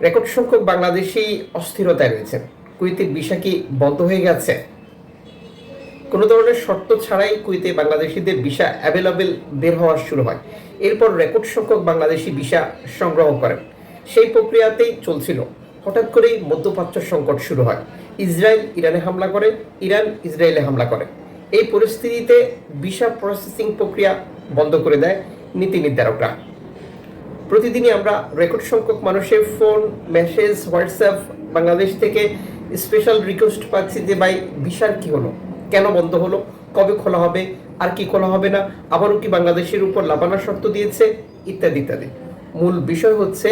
Record সংখ্যক বাংলাদেশি অস্থিরতায় রয়েছেন কুয়েতের ভিসা কি বন্ধ হয়ে গেছে? কোনো ধরনের শর্ত ছাড়াই কুইতে বাংলাদেশিদের ভিসা অ্যাভেলেবেল বের হওয়া শুরু হয়। এরপর রেকর্ড সংখ্যক বাংলাদেশি ভিসা সংগ্রহ করেন। সেই প্রক্রিয়াতেই চলছিল। হঠাৎ করেই মধ্যপ্রাচ্য সংকট শুরু হয়। ইসরায়েল ইরানে হামলা করে, ইরান ইসরায়েলে হামলা করে। এই পরিস্থিতিতে ভিসা প্রসেসিং প্রক্রিয়া বন্ধ করে দেয় নীতি নির্ধারকরা। প্রতিদিনই আমরা রেকর্ড সংখ্যক মানুষের ফোন মেসেজ হোয়াটসঅ্যাপ বাংলাদেশ থেকে স্পেশাল রিকোয়েস্ট পাচ্ছি যে, ভাই ভিসার কি হলো? কেন বন্ধ হলো? কবে খোলা হবে? আর কি খোলা হবে না? আবারও কি বাংলাদেশের উপর লাভানা শর্ত দিয়েছে? ইত্যাদি ইত্যাদি। মূল বিষয় হচ্ছে,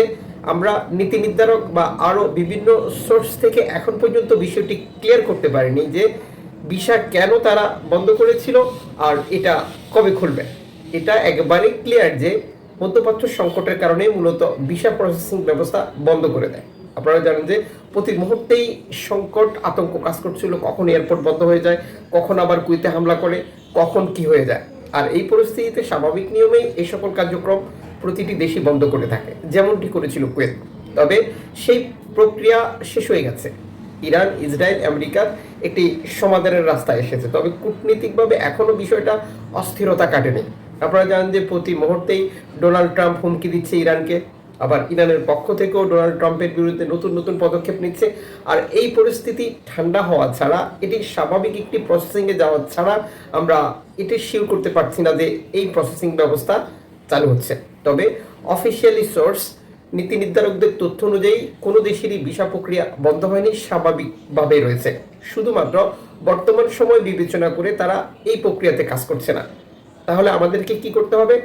আমরা নীতি নির্ধারক বা আরও বিভিন্ন সোর্স থেকে এখন পর্যন্ত বিষয়টি ক্লিয়ার করতে পারিনি যে, ভিসা কেন তারা বন্ধ করেছিল আর এটা কবে খুলবে। এটা একবারে ক্লিয়ার যে মধ্যপ্রাচ্য সংকটের কারণে মূলত ভিসা প্রসেসিং ব্যবস্থা বন্ধ করে দেয়। আপনারা জানেন যে প্রতি মুহূর্তেই সংকট, আতঙ্ক কাজ করছিল, কখন এয়ারপোর্ট বন্ধ হয়ে যায়, কখন আবার কুইতে হামলা করে, কখন কি হয়ে যায়। আর এই পরিস্থিতিতে স্বাভাবিক নিয়মেই এই সকল কার্যক্রম প্রতিটি দেশই বন্ধ করে থাকে, যেমনটি করেছিল কুয়েত। তবে সেই প্রক্রিয়া শেষ হয়ে গেছে। ইরান, ইসরায়েল, আমেরিকার একটি সমাধানের রাস্তায় এসেছে। তবে কূটনীতিকভাবে এখনও বিষয়টা অস্থিরতা কাটেনি। আপনারা জানেন যে প্রতি মুহূর্তেই ডোনাল্ড ট্রাম্প হুমকি দিচ্ছে ইরানকে। আবার ইরানের পক্ষ থেকেও ডোনাল্ড ট্রাম্পের বিরুদ্ধে নতুন নতুন পদক্ষেপ নিচ্ছে। আর এই পরিস্থিতি ঠান্ডা হওয়া ছাড়া, এটি স্বাভাবিক একটি প্রসেসিংয়ে যাওয়া ছাড়া আমরা এটি শিওর করতে পারছি না যে এই প্রসেসিং ব্যবস্থা চালু হচ্ছে। তবে অফিসিয়ালি সোর্স নীতি নির্ধারকদের তথ্য অনুযায়ী, কোনো দেশেরই ভিসা প্রক্রিয়া বন্ধ হয়নি, স্বাভাবিকভাবে রয়েছে। শুধুমাত্র বর্তমান সময় বিবেচনা করে তারা এই প্রক্রিয়াতে কাজ করছে না। তাহলে আমাদেরকে কি করতে হবে?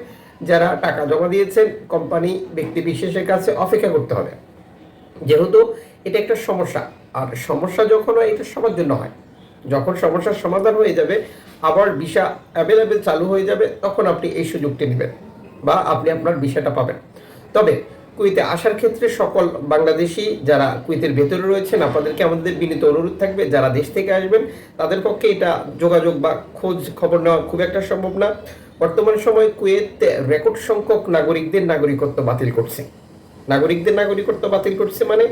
যারা টাকা জমা দিয়েছেন কোম্পানি ব্যক্তি বিশেষের কাছে অপেক্ষা করতে হবে। যেহেতু এটা একটা সমস্যা, আর সমস্যা যখন হয়, এটা সবার জন্য হয়। যখন সমস্যার সমাধান হয়ে যাবে, আবার ভিসা অ্যাভেলেবেল চালু হয়ে যাবে, তখন আপনি এই সুযোগটি নেবেন বা আপনি আপনার ভিসাটা পাবেন। তবে কুইতে আসার ক্ষেত্রে সকল বাংলাদেশি যারা কুয়েতের ভেতরে রয়েছেন, আপনাদেরকে আমাদের বিনীত অনুরোধ থাকবে, যারা দেশ থেকে আসবেন, তাদের পক্ষে এটা যোগাযোগ বা খোঁজ খবর নেওয়া খুব একটা সম্ভব না। বর্তমান সময় কুয়েত রেকর্ড সংখ্যক নাগরিকদের নাগরিকত্ব বাতিল করছে। নাগরিকদের নাগরিকত্ব বাতিল করছে মানে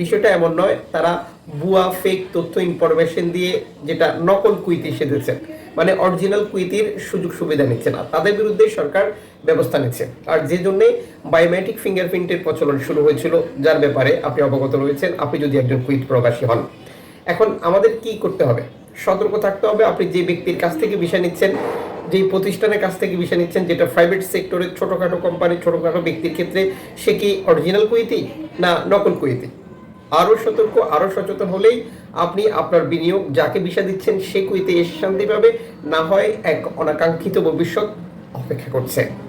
বিষয়টা এমন নয়, তারা ভুয়া ফেক তথ্য ইনফরমেশন দিয়ে যেটা নকল কুইতি সেজেছে। মানে অরিজিনাল কুইতির সুযোগ সুবিধা নিচ্ছে না। তাদের বিরুদ্ধে সরকার ব্যবস্থা নিচ্ছে। আর যে জন্যে বায়োমেট্রিক ফিঙ্গারপ্রিন্টের প্রচলন শুরু হয়েছিল, যার ব্যাপারে আপনি অবগত রয়েছেন। আপনি যদি একজন কুইট প্রবাসী হন। এখন আমাদের কি করতে হবে? সতর্ক থাকতে হবে। আপনি যে ব্যক্তির কাছ থেকে বিষয় নিচ্ছেন, যেই প্রতিষ্ঠানের কাছ থেকে বিষয় নিচ্ছেন, যেটা প্রাইভেট সেক্টরের ছোটোখাটো কোম্পানি ছোটোখাটো ব্যক্তির ক্ষেত্রে, সে কি অরিজিনাল কুইতি না নকল কুইতি? আরও সতর্ক আরও সচেতন হলেই আপনি আপনার বিনিয়োগ যাকে বিষা দিচ্ছেন সে কুইতে এসে শান্তি পাবে। না হয় এক অনাকাঙ্ক্ষিত ভবিষ্যৎ অপেক্ষা করছে।